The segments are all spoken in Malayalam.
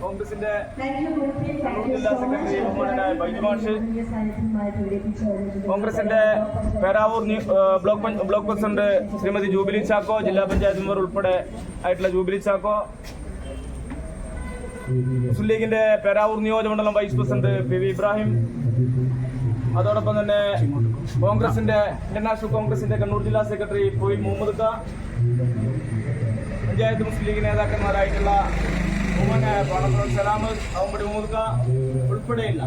കോൺഗ്രസിന്റെ കണ്ണൂർ ജില്ലാ സെക്രട്ടറി ബഹുമാനായ ബൈജു മാഷ് കോൺഗ്രസിന്റെ Peravoor block block president Shrimati Jubilee Chacko ജില്ലാ പഞ്ചായത്ത് മെമ്പർ ഉൾപ്പെടെ ആയിട്ടുള്ള ജൂബിലി ചാക്കോ. മുസ്ലിം ലീഗിന്റെ പേരാവൂർ നിയോജകമണ്ഡലം vice president P V Ibrahim. അതോടൊപ്പം തന്നെ കോൺഗ്രസിന്റെ ഇന്റർനാഷണൽ കോൺഗ്രസിന്റെ കണ്ണൂർ ജില്ലാ സെക്രട്ടറി പോയി മുഹമ്മദ് ഖാ. പഞ്ചായത്ത് മുസ്ലിം ലീഗ് നേതാക്കന്മാരായിട്ടുള്ള പാണപ്പുറം സലാം അവമ്പടി മൂർക്ക ഉൾപ്പെടെയുള്ള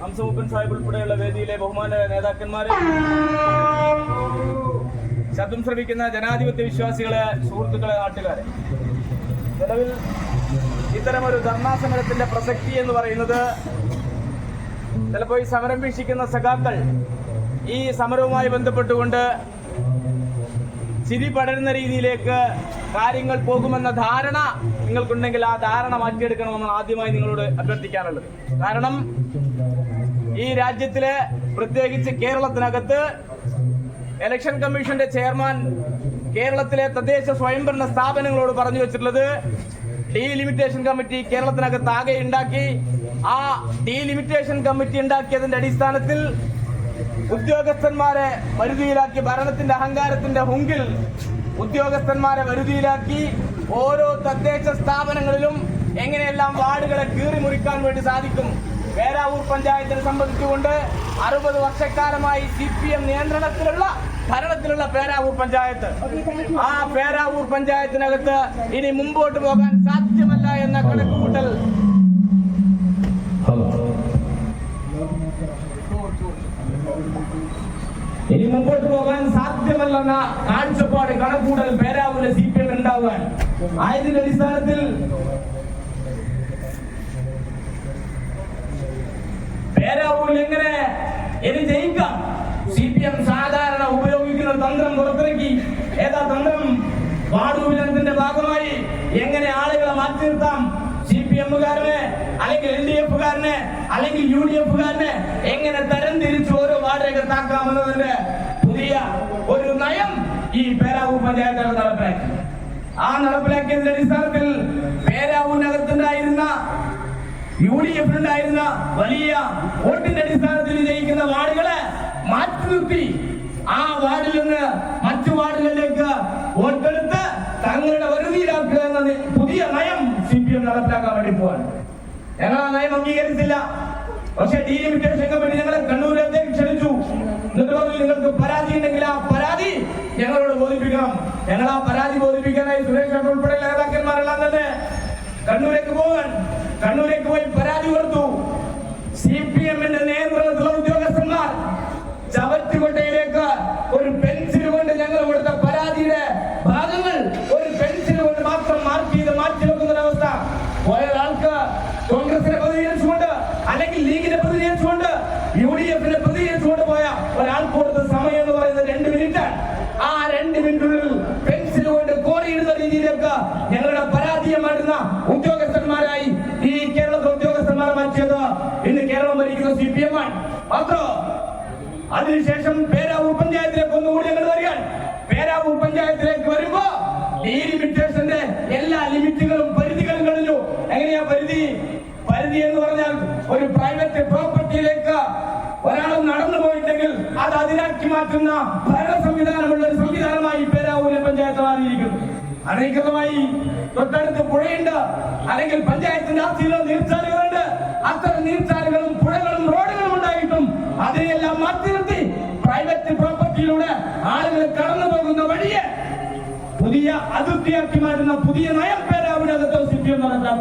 ഹംസമുപ്പൻ സാഹിബ് ഉൾപ്പെടെയുള്ള വേദിയിലെ ബഹുമാന നേതാക്കന്മാരെ ശബ്ദം ശ്രമിക്കുന്ന ജനാധിപത്യ വിശ്വാസികളെ സുഹൃത്തുക്കളെ നാട്ടുകാരെ. നിലവിൽ ഇത്തരമൊരു ധർണാ സമരത്തിന്റെ പ്രസക്തി എന്ന് പറയുന്നത് ചിലപ്പോൾ ഈ സമരം വീക്ഷിക്കുന്ന സഖാക്കൾ ഈ സമരവുമായി ബന്ധപ്പെട്ടുകൊണ്ട് ചിരി പടരുന്ന രീതിയിലേക്ക് കാര്യങ്ങൾ പോകുമെന്ന ധാരണ നിങ്ങൾക്കുണ്ടെങ്കിൽ ആ ധാരണ മാറ്റിയെടുക്കണമെന്നാണ് ആദ്യമായി നിങ്ങളോട് അഭ്യർത്ഥിക്കാനുള്ളത്. കാരണം ഈ രാജ്യത്തിലെ പ്രത്യേകിച്ച് കേരളത്തിനകത്ത് ഇലക്ഷൻ കമ്മീഷന്റെ ചെയർമാൻ കേരളത്തിലെ തദ്ദേശ സ്വയംഭരണ സ്ഥാപനങ്ങളോട് പറഞ്ഞു വെച്ചിട്ടുള്ളത് ഡീലിമിറ്റേഷൻ കമ്മിറ്റി കേരളത്തിനകത്ത് ആകെ ഉണ്ടാക്കി ആ ഡീലിമിറ്റേഷൻ കമ്മിറ്റി ഉണ്ടാക്കിയതിന്റെ അടിസ്ഥാനത്തിൽ ഉദ്യോഗസ്ഥന്മാരെ പരിധിയിലാക്കി ഭരണത്തിന്റെ അഹങ്കാരത്തിന്റെ ഹുങ്കിൽ ഉദ്യോഗസ്ഥന്മാരെ വരുതിയിലാക്കി ഓരോ തദ്ദേശ സ്ഥാപനങ്ങളിലും എങ്ങനെയെല്ലാം വാർഡുകളെ കീറി മുറിക്കാൻ വേണ്ടി സാധിക്കും? പേരാവൂർ പഞ്ചായത്തിനെ സംബന്ധിച്ചുകൊണ്ട് അറുപത് വർഷക്കാലമായി സി പി എം നിയന്ത്രണത്തിലുള്ള ഭരണത്തിലുള്ള പേരാവൂർ പഞ്ചായത്ത്. ആ പേരാവൂർ പഞ്ചായത്തിനകത്ത് ഇനി മുമ്പോട്ട് പോകാൻ സാധ്യമല്ല എന്ന കണക്കുകൂട്ടൽ ഇനി മുമ്പോട്ട് പോകാൻ സാധ്യമല്ലെന്ന കാഴ്ചപ്പാട് കണക്കൂടൽ പേരാവൂരിലെ സി പി എം ഉണ്ടാവാൻ ആയതിന്റെ അടിസ്ഥാനത്തിൽ പേരാവൂരിൽ എങ്ങനെ ഇനി ജയിക്കാം സി പി എം സാധാരണ ഉപയോഗിക്കുന്ന തന്ത്രം പുറത്തിറക്കി ഏതാ തന്ത്രം വാർഡ് വിഭജനത്തിന്റെ ഭാഗമായി എങ്ങനെ ആളുകളെ മാറ്റി നിർത്താം സി പി എമ്മുകാരനെ അല്ലെങ്കിൽ എൽ ഡി എഫുകാരനെ അല്ലെങ്കിൽ യു ഡി എഫുകാരനെ എങ്ങനെ തരം തിരിച്ച് ഓരോ വാർഡകത്താക്കാമെന്നതിന്റെ പുതിയ ഒരു നയം ഈ പേരാവൂർ പഞ്ചായത്ത് നടപ്പിലാക്കി. ആ നടപ്പിലാക്കിയതിന്റെ അടിസ്ഥാനത്തിൽ പേരാവൂരിനകത്തുണ്ടായിരുന്ന യു ഡി എഫിനുണ്ടായിരുന്ന വലിയ വോട്ടിന്റെ അടിസ്ഥാനത്തിൽ ജയിക്കുന്ന വാർഡുകളെ മാറ്റി നിർത്തി. ആ വാർഡിൽ നിന്ന് മറ്റു വാർഡുകളിലേക്ക് വോട്ടെടുത്ത് തങ്ങളുടെ വരുതിയിലാക്കുക എന്ന പുതിയ നയം എം നടപ്പിലാക്കാൻ വേണ്ടി പോവാൻ ഞങ്ങൾ ആ നയം അംഗീകരിച്ചില്ല. പക്ഷെ ഡീലിമിറ്റേഷൻ കമ്മിറ്റി ഞങ്ങളെ കണ്ണൂരത്തെ ക്ഷണിച്ചു. എന്നിട്ട് നിങ്ങൾക്ക് പരാതി ഉണ്ടെങ്കിൽ ആ പരാതി ഞങ്ങളോട് ബോധിപ്പിക്കണം. ഞങ്ങൾ ആ പരാതി ബോധിപ്പിക്കാനായി സുരേഷ് ഉൾപ്പെടെ നേതാക്കന്മാരെല്ലാം തന്നെ കണ്ണൂരേക്ക് പോകാൻ കണ്ണൂരേക്ക് പോയി പരാതി കൊടുത്തു. സി പി അതിനുശേഷം പേരാവൂർ പഞ്ചായത്തിലേക്ക് ഒന്നുകൂടി ഞങ്ങൾ വരികയാണ് പേരാവൂർ പഞ്ചായത്തിലേക്ക് വരുമ്പോ ഡീലിമിറ്റേഷന്റെ ലിമിറ്റേഷന്റെ എല്ലാ ലിമിറ്റുകളും പരിധികളും കഴിഞ്ഞു എങ്ങനെയാ പരിധി? പരിധി എന്ന് പറഞ്ഞാൽ ഒരു പ്രൈവറ്റ് പ്രോപ്പർട്ടിയിലേക്ക് ഒരാൾ നടന്നു പോയിട്ടെങ്കിൽ അത് അതിനാക്കി മാറ്റുന്ന ഭരണ സംവിധാനമുള്ള ഒരു സംവിധാനമായി പേരാവൂരിലെ പഞ്ചായത്ത് മാറിയിരിക്കുന്നു. അനധികൃതമായി തൊട്ടടുത്ത് പുഴയുണ്ട്. അല്ലെങ്കിൽ പഞ്ചായത്തിന്റെ ആസ്തിയിലോ നീർച്ചാലുകളുണ്ട്. അത്തരം നീർച്ചാലുകളും അതിർത്തിയാക്കി മാറ്റുന്ന പുതിയ നയം അകത്ത് സി പി എം നടത്താം.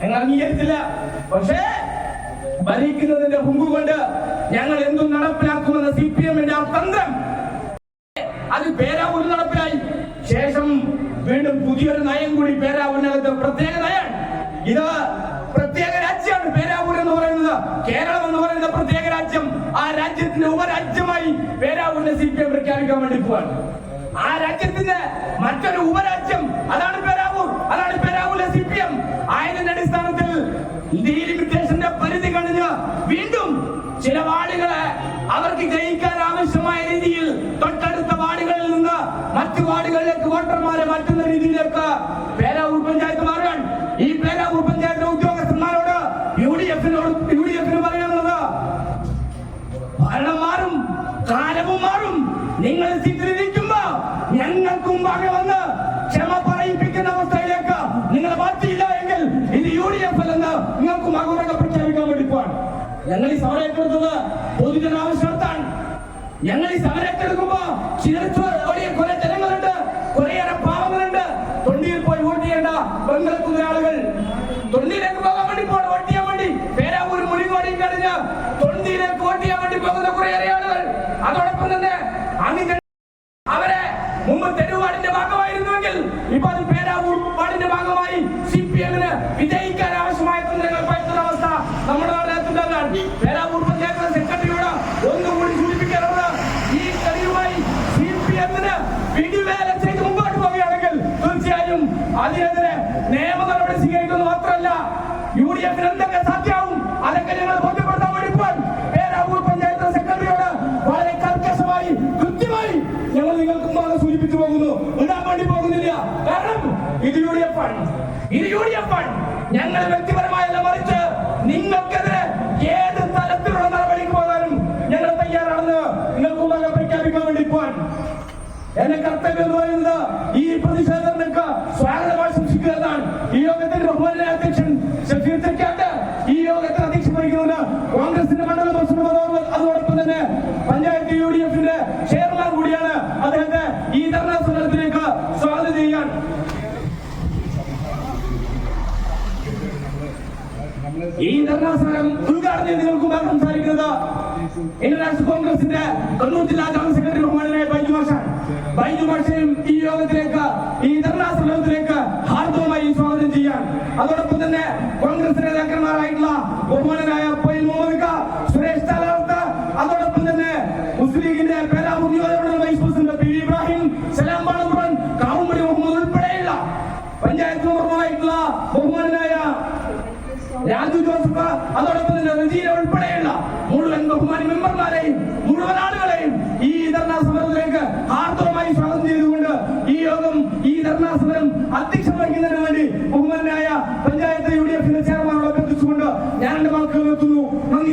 ഞങ്ങൾ അംഗീകരിച്ചില്ല പക്ഷേ ഭരിക്കുന്നതിന്റെ മുമ്പ് കൊണ്ട് ഞങ്ങൾ എന്തും നടപ്പിലാക്കുമെന്ന സി പി എമ്മിന്റെ ആ തന്ത്രം. അത് പേരാവൂർ നടപ്പിലായി. ശേഷം വീണ്ടും പുതിയൊരു നയം കൂടി പേരാവൂരിനകത്ത് പ്രത്യേക നയാണ് ഇത് പ്രത്യേക രാജ്യമാണ് പേരാവൂർ എന്ന് പറയുന്നത്. കേരളം എന്ന് പറയുന്ന പ്രത്യേക രാജ്യം. ആ രാജ്യത്തിന്റെ ഉപരാജ്യമായി പേരാവൂരിനെ സി പി എം പ്രഖ്യാപിക്കാൻ വേണ്ടി പോവാണ്. ആ രാജ്യത്തിന്റെ മറ്റൊരു ഉപരാജ്യം. അതാണ് പെരാവൂർ. അതാണ് പെരാവൂരിലെ സി പി എം ആയതിന്റെ അടിസ്ഥാനത്തിൽ ഡീലിമിറ്റേഷന്റെ പരിധി കഴിഞ്ഞ് വീണ്ടും ചില വാർഡുകളെ അവർക്ക് ജയിക്കാൻ ആവശ്യമായ രീതിയിൽ തൊട്ടടുത്ത വാർഡുകളിൽ നിന്ന് മറ്റു വാർഡുകളിലേക്ക് വോട്ടർമാരെ മാറ്റുന്ന രീതിയിലേക്ക് പേരാവൂർ പഞ്ചായത്ത് മാറുകയാണ്. ഈ പേരാവൂർ പഞ്ചായത്തിലെ ഉദ്യോഗസ്ഥന്മാരോട് യു ഡി എഫിനോട് യു ഡി എഫിന് പറയാനുള്ളത് ഭരണം മാറും കാലവും മാറും. നിങ്ങൾ സി കർത്തവ്യം എന്ന് പറയുന്നത് ഈ പ്രതിഷേധങ്ങൾക്ക് സ്വാഗതം ആശംസിക്കുക എന്നാണ്. ഈ യോഗത്തിന്റെ ബഹുമാന അധ്യക്ഷൻ ഷഫീർ തെക്കാട്ട് ഈ യോഗത്തിൽ അധ്യക്ഷം വഹിക്കുന്നത് കോൺഗ്രസിന്റെ മണ്ഡലം പ്രസിഡന്റ് അതോടൊപ്പം തന്നെ പഞ്ചായത്ത് യു ഡി എഫിന്റെ ചെയർമാൻ കൂടിയാണ് അദ്ദേഹത്തെ ഈ ധർണാ സമരത്തിലേക്ക് സ്വാഗതം ചെയ്യാൻ ഈ ധർണാ സമരം ഉദ്ഘാടനം ചെയ്ത് നിങ്ങൾക്ക് സംസാരിക്കുന്നത് ഇന്റർനാഷണൽ കോൺഗ്രസിന്റെ കണ്ണൂർ ജില്ലാ ജനറൽ സെക്രട്ടറി മാഷാണ് മാഷയും ഈ യോഗത്തിലേക്ക്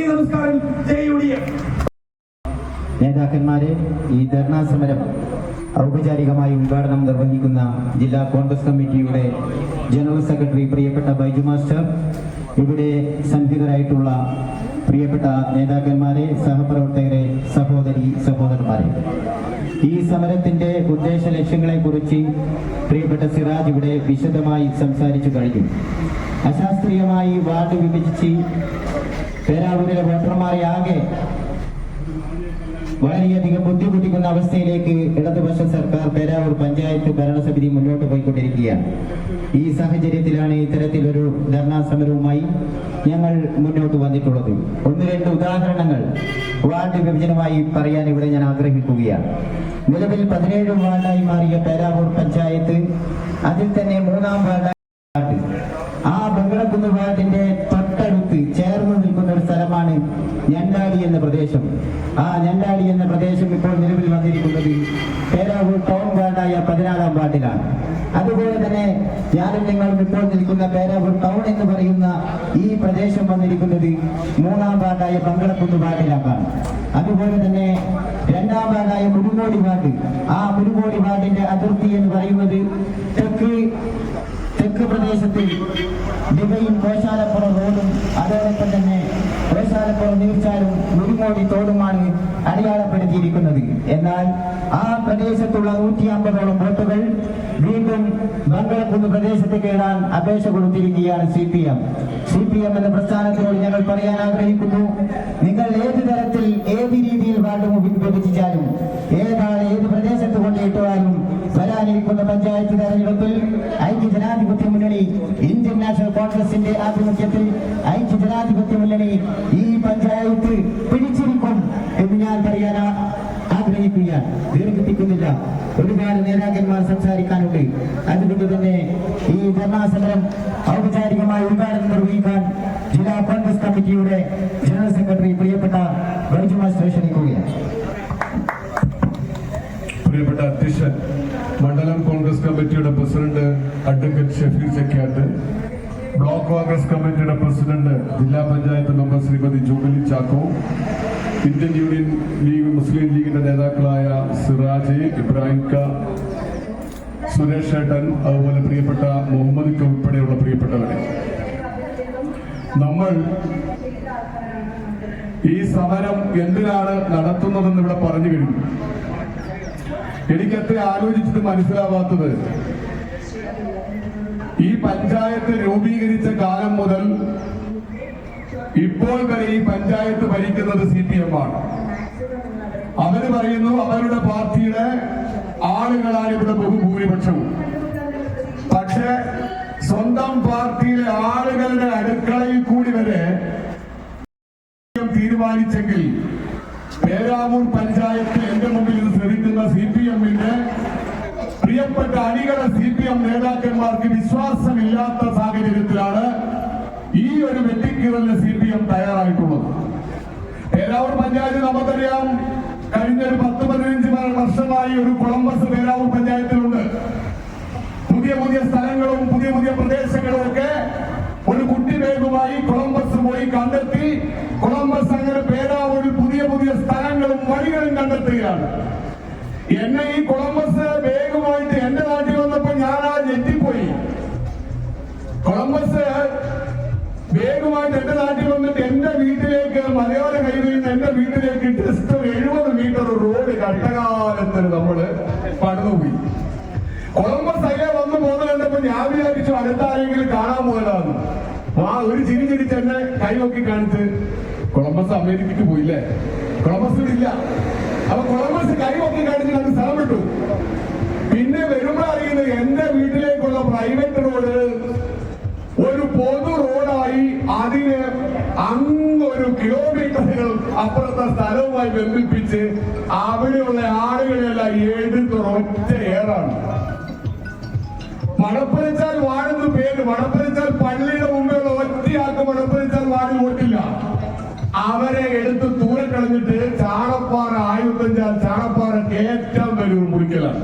നമസ്കാരം. നേതാക്കന്മാരെ ഈ ധർണാ സമരം ഔപചാരികമായി ഉദ്ഘാടനം നിർവഹിക്കുന്ന ജില്ലാ കോൺഗ്രസ് കമ്മിറ്റിയുടെ ജനറൽ സെക്രട്ടറി പ്രിയപ്പെട്ട ബൈജു മാസ്റ്റർ ഇവിടെ സന്നിഹിതരായിട്ടുള്ള പ്രിയപ്പെട്ട നേതാക്കന്മാരെ സഹപ്രവർത്തകരെ സഹോദരി സഹോദരന്മാരെ. ഈ സമരത്തിന്റെ ഉദ്ദേശ ലക്ഷ്യങ്ങളെ കുറിച്ച് പ്രിയപ്പെട്ട സിറാജ് ഇവിടെ വിശദമായി സംസാരിച്ചു കഴിഞ്ഞു. അശാസ്ത്രീയമായി വാർഡ് വിഭജിച്ച് പേരാവൂരിലെ വോട്ടർമാരെ ആകെ വളരെയധികം ബുദ്ധിമുട്ടിക്കുന്ന അവസ്ഥയിലേക്ക് ഇടതുപക്ഷ സർക്കാർ പേരാവൂർ പഞ്ചായത്ത് ഭരണസമിതി മുന്നോട്ട് പോയിക്കൊണ്ടിരിക്കുകയാണ്. ഈ സാഹചര്യത്തിലാണ് ഇത്തരത്തിലൊരു ധർണാ സമരവുമായി ഞങ്ങൾ മുന്നോട്ട് വന്നിട്ടുള്ളത്. ഒന്ന് രണ്ട് ഉദാഹരണങ്ങൾ വാർഡ് വിഭജനമായി പറയാൻ ഇവിടെ ഞാൻ ആഗ്രഹിക്കുകയാണ്. നിലവിൽ പതിനേഴ് വാർഡായി മാറിയ പേരാവൂർ പഞ്ചായത്ത് അതിൽ തന്നെ മൂന്നാം വാർഡായി വാർഡ്. ആ ബംഗളക്കുന്ന് വാർഡിന്റെ തൊട്ടടുത്ത് ചേർന്ന് നിൽക്കുന്ന ഒരു സ്ഥലമാണ് ഞണ്ടാടി എന്ന പ്രദേശം. ആ ഞണ്ടാടി എന്ന പ്രദേശം ഇപ്പോൾ നിലവിൽ വന്നിരിക്കുന്നത് പേരാവൂർ ടൗൺ വാർഡായ പതിനാലാം വാർഡിലാണ്. അതുപോലെ തന്നെ ഞാനും നിങ്ങളും ഇപ്പോൾ നിൽക്കുന്ന പേരാവൂർ ടൗൺ എന്ന് പറയുന്ന ഈ പ്രദേശം വന്നിരിക്കുന്നത് മൂന്നാം വാർഡായ പങ്കളക്കുന്ന് വാർഡിലാക്കാണ് അതുപോലെ തന്നെ രണ്ടാം വാർഡായ മുരുങ്ങോടി വാർഡ്. ആ മുരുങ്ങോടി വാർഡിന്റെ അതിർത്തി എന്ന് പറയുന്നത് തെക്ക് തെക്ക് പ്രദേശത്തിൽ ദിവയും കോശാലപ്പുറം റോഡും അതോടൊപ്പം തന്നെ കോശാലപ്പുറം നീർച്ചാലും മുരുങ്ങോടി തോടുമാണ് അടയാളപ്പെടുത്തിയിരിക്കുന്നത്. എന്നാൽ ആ പ്രദേശത്തുള്ള നൂറ്റി അമ്പതോളം വോട്ടുകൾ വീണ്ടും ബംഗളക്കുന്ന് പ്രദേശത്ത് കേടാൻ അപേക്ഷ കൊടുത്തിരിക്കുകയാണ് C P M. C P M എന്ന പ്രസ്ഥാനത്തോട് ഞങ്ങൾ പറയാൻ ആഗ്രഹിക്കുന്നു നിങ്ങൾ ഏത് തരത്തിൽ ഏത് രീതിയിൽ വാർഡ് വിഭജിച്ചാലും ഏതാണ് ഏത് പ്രദേശത്ത് കൊണ്ടിട്ടാലും വരാനിരിക്കുന്ന പഞ്ചായത്ത് തെരഞ്ഞെടുപ്പിൽ ഐക്യ ജനാധിപത്യ മുന്നണി ഇന്ത്യൻ നാഷണൽ കോൺഗ്രസിന്റെ ആഭിമുഖ്യത്തിൽ ഐക്യ ജനാധിപത്യ മുന്നണി ഈ പഞ്ചായത്ത് പിടിച്ചിരിക്കും എന്ന് ഞാൻ പറയാൻ ആഗ്രഹിക്കുകയാണ്. ദീർഘിപ്പിക്കുന്നില്ല ഒരുപാട് നേതാക്കന്മാർ സംസാരിക്കാനുണ്ട്. അതുകൊണ്ട് തന്നെ ഈ ധർണാസമരം ഔപചാരികമായി ഉദ്ഘാടനം നിർവഹിക്കാൻ ജില്ലാ കോൺഗ്രസ് കമ്മിറ്റിയുടെ ജനറൽ സെക്രട്ടറി പ്രിയപ്പെട്ട ബൈജുമാ ക്ഷണിക്കുകയാണ്. പ്രിയപ്പെട്ട അധ്യക്ഷൻ മണ്ഡലം കോൺഗ്രസ് കമ്മിറ്റിയുടെ president advocate Shafeer Chekkatt block Congress കമ്മിറ്റിയുടെ പ്രസിഡന്റ് ജില്ലാ panchayat member Shrimati Jubilee Chacko Indian Union League Muslim ലീഗിന്റെ നേതാക്കളായ സിറാജ് ഇബ്രാഹിം ക സുരേഷ് ഏട്ടൻ അതുപോലെ പ്രിയപ്പെട്ട മുഹമ്മദ് ക ഉൾപ്പെടെയുള്ള പ്രിയപ്പെട്ടവരെ. നമ്മൾ ഈ സമരം എന്തിനാണ് നടത്തുന്നതെന്ന് ഇവിടെ പറഞ്ഞു കഴിഞ്ഞു. എനിക്കത്ര ആലോചിച്ചിട്ട് മനസ്സിലാവാത്തത്. ഈ പഞ്ചായത്ത് രൂപീകരിച്ച കാലം മുതൽ ഇപ്പോൾ വരെ ഈ പഞ്ചായത്ത് ഭരിക്കുന്നത് സി പി എം ആണ്. അവർ പറയുന്നു അവരുടെ പാർട്ടിയുടെ ആളുകളാണ് ഇവിടെ ബഹുഭൂരിപക്ഷവും. പക്ഷെ സ്വന്തം പാർട്ടിയിലെ ആളുകളുടെ അടുക്കളയിൽ കൂടി വരെ തീരുമാനിച്ചെങ്കിൽ പേരാവൂർ പഞ്ചായത്ത് എന്റെ മുമ്പിൽ ഇത് ശ്രമിക്കുന്ന സി പി എമ്മിന്റെ പ്രിയപ്പെട്ട അണികള സി പി എം നേതാക്കന്മാർക്ക് വിശ്വാസമില്ലാത്ത സാഹചര്യത്തിലാണ് ഈ ഒരു വെട്ടിക്കീറലിന് സി പി എം തയ്യാറായിട്ടുള്ളത്. പേരാവൂർ പഞ്ചായത്ത് നമുക്കറിയാം കഴിഞ്ഞ ഒരു പത്ത് പതിനഞ്ച് വർഷമായി ഒരു കൊളംബസ് പേരാവൂർ പഞ്ചായത്തിലുണ്ട്. പുതിയ പുതിയ സ്ഥലങ്ങളും പുതിയ പുതിയ പ്രദേശങ്ങളും ഒക്കെ ഒരു കുട്ടി വേഗമായി കൊളംബസ് പോയി കണ്ടെത്തി കൊളംബസ് അങ്ങനെ പേരാവൂരിൽ പുതിയ പുതിയ സ്ഥലങ്ങളും വഴികളും കണ്ടെത്തുകയാണ്. എന്നെ ഈ കൊളംബസ് വേഗമായിട്ട് എന്റെ നാട്ടിൽ വന്നപ്പോ ഞാൻ ആ ഞെട്ടിപ്പോയി. കൊളംബസ് വേഗമായിട്ട് എന്റെ നാട്ടിൽ വന്നിട്ട് എന്റെ വീട്ടിലേക്ക് മലയോര കൈവരുന്ന എന്റെ വീട്ടിലേക്ക് ജസ്റ്റ് ഒരു എഴുപത് മീറ്റർ റോഡ് കട്ടകാലത്തിന് നമ്മൾ പടന്നുപോയി കൊളംബസ് അയ്യ വന്നു പോകുന്നത് കണ്ടപ്പോ ഞാൻ വിചാരിച്ചു അടുത്താരെങ്കിലും കാണാൻ പോയതാണ് ആ ഒരു ചിരി ചിരിച്ച് എന്നെ കൈ നോക്കി കാണിച്ച് കൊളംബസ് അമേരിക്കക്ക് പോയില്ലേ? കൊളംബസ് ഇല്ല. അപ്പൊ കൊളംബസ് കൈ നോക്കി കാണിച്ച് അത് സ്ഥലം വിട്ടു. പിന്നെ വരുമ്പോ അറിയുന്നത് എന്റെ വീട്ടിലേക്കുള്ള പ്രൈവറ്റ് റോഡ് ഒരു പൊതു റോഡായി അതിന് അങ്ങൊരു കിലോമീറ്ററുകൾ അപ്പുറത്തെ സ്ഥലവുമായി ബന്ധിപ്പിച്ച് അവിടെയുള്ള ആളുകളെല്ലാം എടുത്ത് ഒറ്റ ഏറാണ്. മണപ്പുരച്ചാൽ വാഴുന്ന പേര് മണപ്പുരച്ചാൽ പള്ളിയുടെ മുമ്പിലുള്ള ഒറ്റയാൾക്ക് വാടി വോട്ടില്ല. അവരെ എടുത്ത് ദൂരെ കളഞ്ഞിട്ട് ചാണപ്പാറ ആയുധഞ്ചാൽ ചാണപ്പാറ കയറ്റാൻ വരും മുറിക്കലാണ്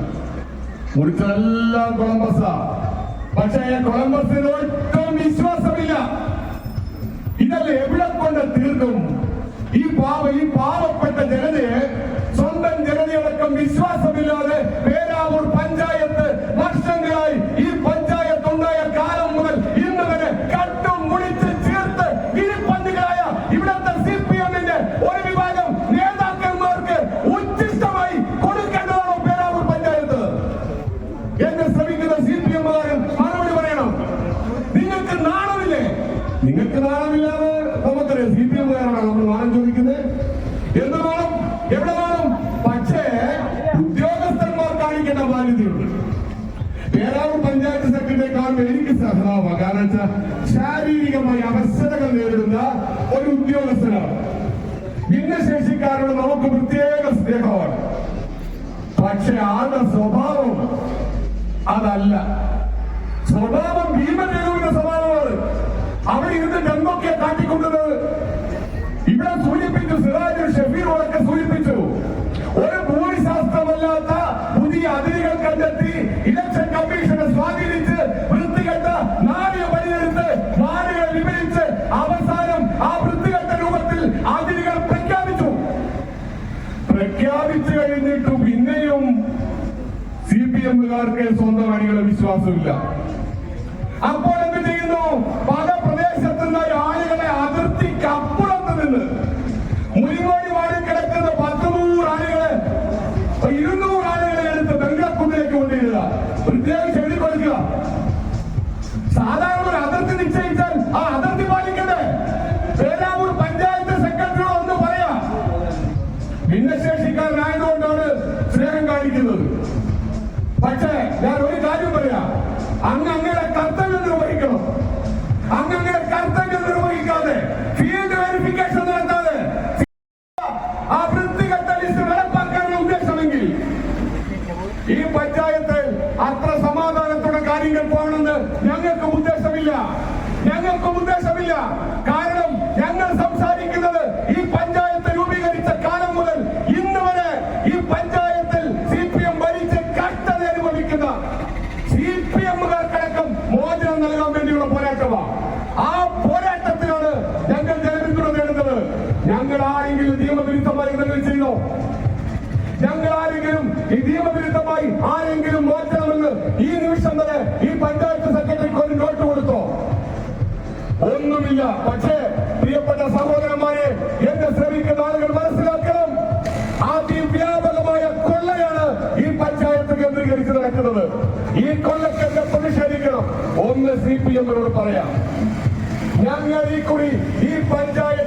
മുറിച്ചതെല്ലാം കൊളംബസാ. പക്ഷേ കൊളംബസിന് ഒട്ടും വിശ്വാസമില്ല. ഇതല്ല എവിടെ കൊണ്ട് തീർക്കും? ഈ പാവ ഈ പാവപ്പെട്ട ജനതയെ സ്വന്തം ജനതയടക്കം വിശ്വാസമില്ലാതെ പേരാവൂർ പഞ്ചായത്ത് വർഷങ്ങളായി ഈ പഞ്ചായത്ത് ഉണ്ടായ കാലം മുതൽ ഇന്ന് വരെ കട്ടും മുടിച്ച് ചേർത്ത് ഇരിപ്പന്തികളായ ഇവിടുത്തെ സി പി എമ്മിന്റെ ഒരു വിഭാഗം നേതാക്കന്മാർക്ക് ഉച്ചിഷ്ടമായി കൊടുക്കേണ്ടതാണോ പേരാവൂർ പഞ്ചായത്ത് എന്ന് ശ്രമിക്കുന്ന സി പി എമ്മുകാരൻ മറുപടി പറയണം നിങ്ങൾക്ക് നാണമില്ലേ നിങ്ങൾക്ക് നാണമില്ലാതെ നമുക്കറിയാം സി പി എമ്മുകാരാണ് നമ്മൾ നാണം ചോദിക്കുന്നത് എന്ത് വേണം എവിടെ വേണം പക്ഷേ ഉദ്യോഗസ്ഥന്മാർ കാണിക്കേണ്ട ബാധ്യതയുണ്ട് പേരാവൂർ പഞ്ചായത്ത് സെക്രട്ടറി കാണുമ്പോൾ എനിക്ക് സഹതാപ കാരണം വെച്ചാൽ ശാരീരികമായി അവസരങ്ങൾ നേരിടുന്ന ഒരു ഉദ്യോഗസ്ഥനാണ് ഭിന്നശേഷിക്കാരോട് നമുക്ക് പ്രത്യേക സ്നേഹമാണ് പക്ഷെ ആളുടെ സ്വഭാവം അതല്ല സ്വഭാവം ഭീമരഘുവിന്റെ സ്വഭാവമാണ് അവിടെ ഇരുന്ന് എന്തൊക്കെ കാട്ടിക്കൊണ്ടത് ഇവിടെ സൂചിപ്പിച്ചു സിറാജുൽ ഷഫീറോടൊക്കെ സൂചിപ്പിച്ചു ഒരു ഭൂമിശാസ്ത്രമല്ലാത്ത പുതിയ അതിരുകൾ കണ്ടെത്തി ഇലക്ഷൻ കമ്മീഷനെ സ്വാധീനിച്ച് വൃത്തികെട്ട നാടിയ പണിയെടുത്ത് നാടുകൾ വിഭജിച്ച് അവസാനം ആ വൃത്തികെട്ട രൂപത്തിൽ അതിരുകൾ പ്രഖ്യാപിച്ചു പ്രഖ്യാപിച്ചു കഴിഞ്ഞിട്ട് പിന്നെയും സി എമ്മുകാർക്ക് സ്വന്തം അണികളെ വിശ്വാസമില്ല. അപ്പോൾ എന്ത് ചെയ്യുന്നു? പല പ്രദേശത്തു നിന്ന് ആളുകളെ അതിർത്തിക്ക് അപ്പുറത്ത് നിന്ന് മുരിങ്ങോടി വാടി കിടക്കുന്ന പത്ത് നൂറ് ആളുകളെ ഇരുന്നൂറ് ആളുകളെ എടുത്ത് ബംഗ്ലാക്കുണ്ടിലേക്ക് കൊണ്ടുവരിക. പ്രത്യേകിച്ച് എഴുതി കൊടുക്കുക. സാധാരണ ഒരു അതിർത്തി നിശ്ചയിച്ചാൽ ആ അതിർത്തി പാലിക്കട്ടെ. പേരാവൂർ പഞ്ചായത്ത് സെക്രട്ടറിയോട് ഒന്ന് പറയാം. ഭിന്നശേഷിക്കാരനായതുകൊണ്ടാണ് സ്നേഹം കാണിക്കുന്നത്. പക്ഷേ ഞാൻ ഒരു കാര്യം പറയാം. അങ്ങ് അങ്ങനെ കർത്തവ്യം നിർവഹിക്കണം. അങ്ങ് അങ്ങനെ കർത്തവ്യം നിർവഹിക്കാതെ പറയാം. ഞങ്ങൾ ഈ കുറി ഈ പഞ്ചായത്ത്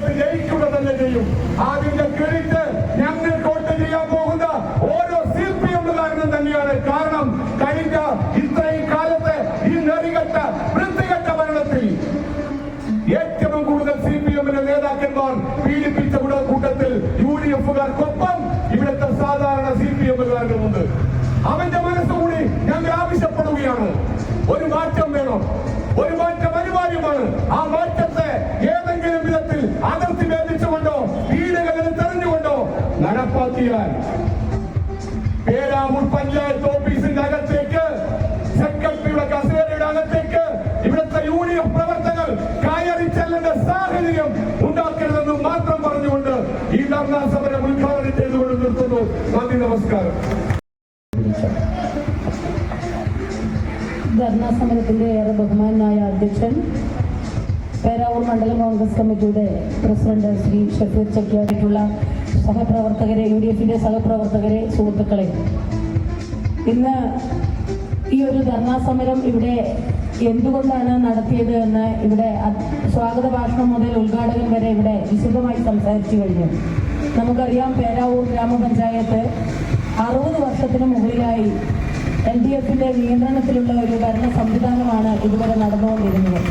നടപ്പാക്കിയാൽ പേരാമൂർ പഞ്ചായത്ത് ഓഫീസിന്റെ അകത്തേക്ക് സെക്രട്ടറിയുടെ കസേരയുടെ അകത്തേക്ക് ഇവിടുത്തെ യൂണിയൻ പ്രവർത്തകർ കയറി ചെല്ലേണ്ട സാഹചര്യം ഉണ്ടാക്കരുതെന്ന് മാത്രം പറഞ്ഞുകൊണ്ട് ഈ ധർണാ സമരം ഉദ്ഘാടനം ചെയ്തുകൊണ്ട് നിർത്തുന്നു. നന്ദി നമസ്കാരം. ധർണാ സമരത്തിന്റെ ഏറെ ബഹുമാനായ അധ്യക്ഷൻ പേരാവൂർ മണ്ഡലം കോൺഗ്രസ് കമ്മിറ്റിയുടെ പ്രസിഡന്റ് ശ്രീ ഷഫീർ ചക്കിയായിട്ടുള്ള സഹപ്രവർത്തകരെ യു ഡി എഫിന്റെ സഹപ്രവർത്തകരെ സുഹൃത്തുക്കളെ. ഇന്ന് ഈ ഒരു ധർണാ സമരം ഇവിടെ എന്തുകൊണ്ടാണ് നടത്തിയത് എന്ന് ഇവിടെ സ്വാഗത ഭാഷണം മുതൽ ഉദ്ഘാടകൻ വരെ ഇവിടെ വിശദമായി സംസാരിച്ചു കഴിഞ്ഞു. നമുക്കറിയാം പേരാവൂർ ഗ്രാമപഞ്ചായത്ത് അറുപത് വർഷത്തിന് മുകളിലായി എൽ ഡി എഫിന്റെ നിയന്ത്രണത്തിലുള്ള ഒരു ഭരണ സംവിധാനമാണ് ഇതുവരെ നടന്നുകൊണ്ടിരുന്നത്.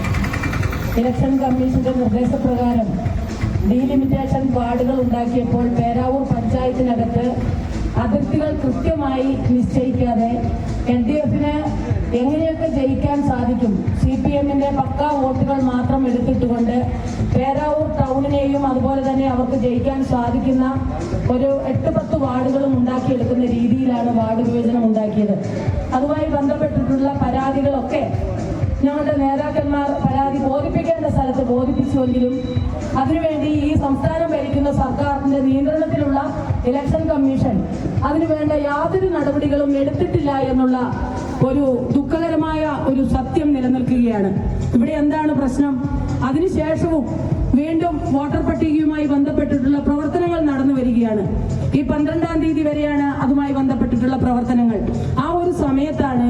ഇലക്ഷൻ കമ്മീഷന്റെ നിർദ്ദേശപ്രകാരം ഡീലിമിറ്റേഷൻ വാർഡുകൾ ഉണ്ടാക്കിയപ്പോൾ പേരാവൂർ പഞ്ചായത്തിനകത്ത് അതിർത്തികൾ കൃത്യമായി നിശ്ചയിക്കാതെ എൽ ഡി എഫിന് എങ്ങനെയൊക്കെ ജയിക്കാൻ സാധിക്കും? സി പി എമ്മിന്റെ പക്കാ വോട്ടുകൾ മാത്രം എടുത്തിട്ടുകൊണ്ട് പേരാവൂർ ടൗണിനെയും അതുപോലെ തന്നെ അവർക്ക് ജയിക്കാൻ സാധിക്കുന്ന ഒരു എട്ട് പത്ത് വാർഡുകളും ഉണ്ടാക്കിയെടുക്കുന്ന രീതിയിലാണ് വാർഡ് വിഭജനം ഉണ്ടാക്കിയത്. അതുമായി ബന്ധപ്പെട്ടിട്ടുള്ള പരാതികളൊക്കെ ഞങ്ങളുടെ നേതാക്കന്മാർ പരാതി ബോധിപ്പിക്കേണ്ട സ്ഥലത്ത് ബോധിപ്പിച്ചുവെങ്കിലും അതിനുവേണ്ടി ഈ സംസ്ഥാനം ഭരിക്കുന്ന സർക്കാരിന്റെ നിയന്ത്രണത്തിലുള്ള ഇലക്ഷൻ കമ്മീഷൻ അതിനുവേണ്ട യാതൊരു നടപടികളും എടുത്തിട്ടില്ല എന്നുള്ള ഒരു ദുഃഖകരമായ ഒരു സത്യം നിലനിൽക്കുകയാണ്. ഇവിടെ എന്താണ് പ്രശ്നം? അതിനുശേഷവും വീണ്ടും വോട്ടർ പട്ടികയുമായി ബന്ധപ്പെട്ടിട്ടുള്ള പ്രവർത്തനങ്ങൾ നടന്നു വരികയാണ്. ഈ പന്ത്രണ്ടാം തീയതി വരെയാണ് അതുമായി ബന്ധപ്പെട്ടിട്ടുള്ള പ്രവർത്തനങ്ങൾ. ആ ഒരു സമയത്താണ്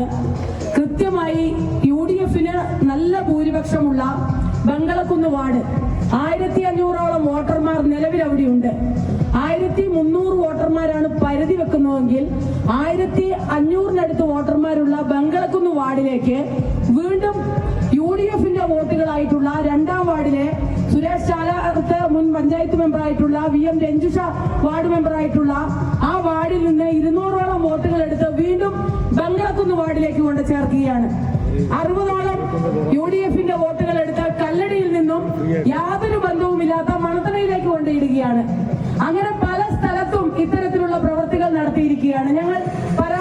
കൃത്യമായി യു ഡി എഫിന് നല്ല ഭൂരിപക്ഷമുള്ള ബംഗളക്കുന്ന് വാർഡ് ആയിരത്തി അഞ്ഞൂറോളം വോട്ടർമാർ നിലവിൽ അവിടെയുണ്ട്. ആയിരത്തി മുന്നൂറ് വോട്ടർമാരാണ് പരിധി വെക്കുന്നതെങ്കിൽ ആയിരത്തി അഞ്ഞൂറിനടുത്ത് വോട്ടർമാരുള്ള ബംഗളക്കുന്ന് വാർഡിലേക്ക് വീണ്ടും യു ഡി എഫിന്റെ വോട്ടുകളായിട്ടുള്ള രണ്ടാം വാർഡിലെ സുരേഷ് ചാലാർത്ത് മുൻ പഞ്ചായത്ത് മെമ്പറായിട്ടുള്ള വി എം രഞ്ജുഷ വാർഡ് മെമ്പറായിട്ടുള്ള വാർഡിൽ നിന്ന് ഇരുന്നൂറോളം വോട്ടുകൾ എടുത്ത് വീണ്ടും ബംഗളക്കുന്ന് വാർഡിലേക്ക് കൊണ്ട് ചേർക്കുകയാണ്. അറുപതോളം യു ഡി എഫിന്റെ വോട്ടുകൾ എടുത്ത് കല്ലടിയിൽ നിന്നും യാതൊരു ബന്ധവുമില്ലാത്ത മണത്തണയിലേക്ക് കൊണ്ടിടുകയാണ്. അങ്ങനെ പല സ്ഥലത്തും ഇത്തരത്തിലുള്ള പ്രവൃത്തികൾ നടത്തിയിരിക്കുകയാണ്. ഞങ്ങൾ പരാതിയുമായി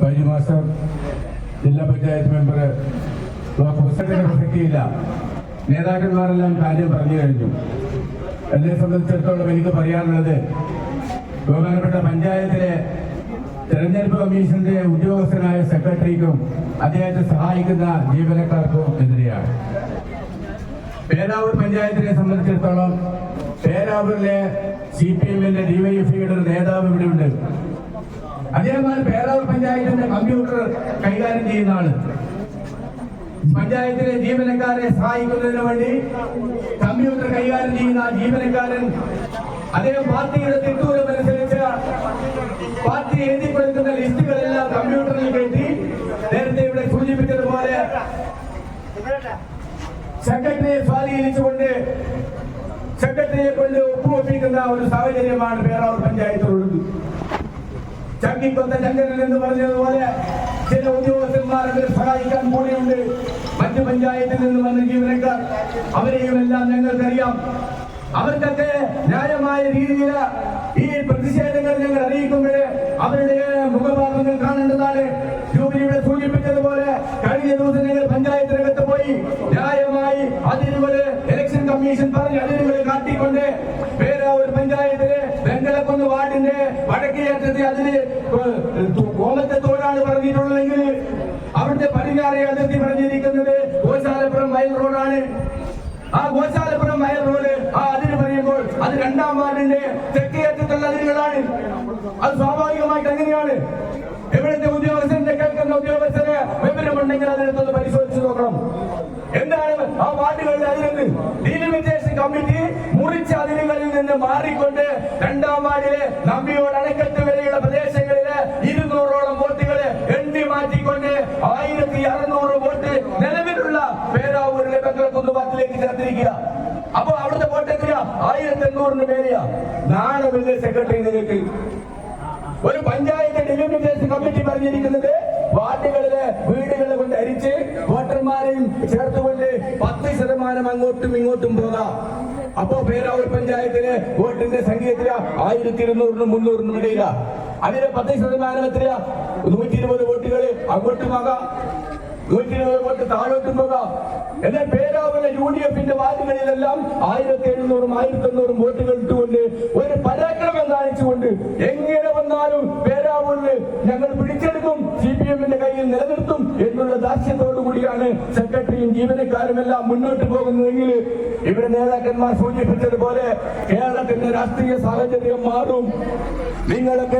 ബൈജു മാസ്റ്റർ ജില്ലാ പഞ്ചായത്ത് മെമ്പർ പ്രസക്തിയില്ല നേതാക്കന്മാരെല്ലാം കാര്യം പറഞ്ഞു കഴിഞ്ഞു. എന്നെ സംബന്ധിച്ചിടത്തോളം എനിക്ക് പറയാനുള്ളത് ബഹുമാനപ്പെട്ട പഞ്ചായത്തിലെ തെരഞ്ഞെടുപ്പ് കമ്മീഷന്റെ ഉദ്യോഗസ്ഥനായ സെക്രട്ടറിക്കും അദ്ദേഹത്തെ സഹായിക്കുന്ന ജീവനക്കാർക്കും എതിരെയാണ്. പേരാവൂർ പഞ്ചായത്തിനെ സംബന്ധിച്ചിടത്തോളം പേരാവൂരിലെ സി പി എമ്മിന്റെ ഡിവൈഎഫ്ഐയുടെ നേതാവ് ഇവിടെ ഉണ്ട് അദ്ദേഹമാണ് പേരാവൂർ പഞ്ചായത്തിന്റെ കമ്പ്യൂട്ടർ കൈകാര്യം ചെയ്യുന്ന ആൾ. പഞ്ചായത്തിലെ ജീവനക്കാരെ സഹായിക്കുന്നതിന് വേണ്ടി കമ്പ്യൂട്ടർ കൈകാര്യം ചെയ്യുന്ന ജീവനക്കാരൻ അദ്ദേഹം പാർട്ടിയുടെ തിട്ടൂരമനുസരിച്ച് പാർട്ടി എഴുതി ലിസ്റ്റുകളെല്ലാം കമ്പ്യൂട്ടറിൽ കയറ്റി നേരത്തെ ഇവിടെ സൂചിപ്പിച്ചതുപോലെ സെക്രട്ടറിയെ സ്വാധീനിച്ചുകൊണ്ട് സെക്രട്ടറിയെ കൊണ്ട് ഒപ്പുവെപ്പിക്കുന്ന ഒരു സാഹചര്യമാണ് പേരാവൂർ പഞ്ചായത്തിലുള്ളത്. ചങ്കിക്കൊത്ത ചങ്കരൻ എന്ന് പറഞ്ഞതുപോലെ ചില ഉദ്യോഗസ്ഥന്മാർ അവരെ സഹായിക്കാൻ കൂടെയുണ്ട്. മറ്റു പഞ്ചായത്തിൽ നിന്ന് വന്ന ജീവനക്കാർ അവരെയും എല്ലാം ഞങ്ങൾക്കറിയാം. അവർക്കൊക്കെ ന്യായമായ രീതിയിൽ ഈ പ്രതിഷേധങ്ങൾ ഞങ്ങൾ അറിയിക്കുമ്പോൾ അവരുടെ മുഖഭാവങ്ങൾ കാണേണ്ടതാണ്. ജൂബിലിയുടെ സൂചിപ്പിച്ചതുപോലെ കഴിഞ്ഞ ദിവസം ഞങ്ങൾ പഞ്ചായത്തിനകത്ത് പോയി ന്യായമായി അതിരുകൾ ഇലക്ഷൻ കമ്മീഷൻ പറഞ്ഞ അതിരുകൾ കാട്ടിക്കൊണ്ട് പേരാവൂർ പഞ്ചായത്തിലെ വെങ്കലക്കുന്ന് വാർഡിന്റെ വടക്കേ അറ്റത്തെ അതിന് കോമത്തത്തോടാണ് പറഞ്ഞിട്ടുള്ളതെങ്കിൽ അവിടുത്തെ പടിഞ്ഞാറേ അതിർത്തി പറഞ്ഞിരിക്കുന്നത് ഗോശാലപുരം വയൽ റോഡാണ്. ആ ഗോശാലപുരം മൈൽ റോഡ് ആ അതിര് പറയുമ്പോൾ അത് രണ്ടാം വാർഡിന്റെ തെക്കേയറ്റത്തുള്ള അതിരുകളാണ്. അത് സ്വാഭാവികമായിട്ട് എങ്ങനെയാണ്? എവിടുത്തെ ഉദ്യോഗസ്ഥന്റെ കേൾക്കുന്ന ഉദ്യോഗസ്ഥന് വിവരമുണ്ടെങ്കിൽ അതിനകത്തൊന്ന് പരിശോധിച്ചു നോക്കണം. എന്താണ് ആ വാർഡുകളുടെ അതിരുന്ന് ഡീലിമിറ്റേഷൻ കമ്മിറ്റി മുറിച്ച അതിരുകളിൽ നിന്ന് മാറിക്കൊണ്ട് രണ്ടാം വാർഡിലെ നമ്പിയോട് അണക്കെട്ട് വരെയുള്ള പ്രദേശങ്ങളിലെ ഇരുന്നൂറോളം വോട്ടുകൾ എണ്ണി മാറ്റിക്കൊണ്ട് ആയിരത്തി അറുന്നൂറ് വോട്ട് നിലവിലുള്ള പേരാവൂരിലെ ബംഗളക്കുന്ന് വാർഡിലേക്ക് ചേർത്തിരിക്കുക. അപ്പൊ അവിടുത്തെ വോട്ട് എത്രയാ? ആയിരത്തി എണ്ണൂറിന് മേലെയാ. നാണമില്ല സെക്രട്ടറി നിങ്ങൾക്ക് ഒരു പഞ്ചായത്ത് ഡെലിമിറ്റേഷൻ കമ്മിറ്റി പറഞ്ഞിരിക്കുന്നത് അങ്ങോട്ടും ഇങ്ങോട്ടും പോകാം. അപ്പോ പേരാവൂർ പഞ്ചായത്തിലെ വോട്ടിന്റെ സംഖ്യ എത്ര ആയിരത്തി ഇരുന്നൂറിനും മുന്നൂറിനും ഇടയില. അതിന് പത്ത് ശതമാനം എത്രയാ നൂറ്റി ഇരുപത് വോട്ടുകൾ അങ്ങോട്ടും ആകാം. നൂറ്റി ഇരുപത് വോട്ട് താഴോട്ടും പോകാം. എന്നാൽ പേരാവുന്ന യു ഡി എഫിന്റെ വാർഡുകളിലെല്ലാം ആയിരത്തി എഴുന്നൂറും ആയിരത്തി എണ്ണൂറും വോട്ടുകൾ ഇട്ടുകൊണ്ട് ഒരു പരാക്രമം കാണിച്ചുകൊണ്ട് എങ്ങനെ വന്നാലും പേരാവൂരിൽ ഞങ്ങൾ പിടിച്ചെടുക്കും സി പി എമ്മിന്റെ കയ്യിൽ നിലനിർത്തും എന്നുള്ള ദാസ്യത്തോടു കൂടിയാണ് സെക്രട്ടറിയും ജീവനക്കാരും എല്ലാം മുന്നോട്ട് പോകുന്നതെങ്കിൽ ഇവിടെ നേതാക്കന്മാർ സൂചിപ്പിച്ചതുപോലെ കേരളത്തിന്റെ രാഷ്ട്രീയ സാഹചര്യം മാറും. നിങ്ങളൊക്കെ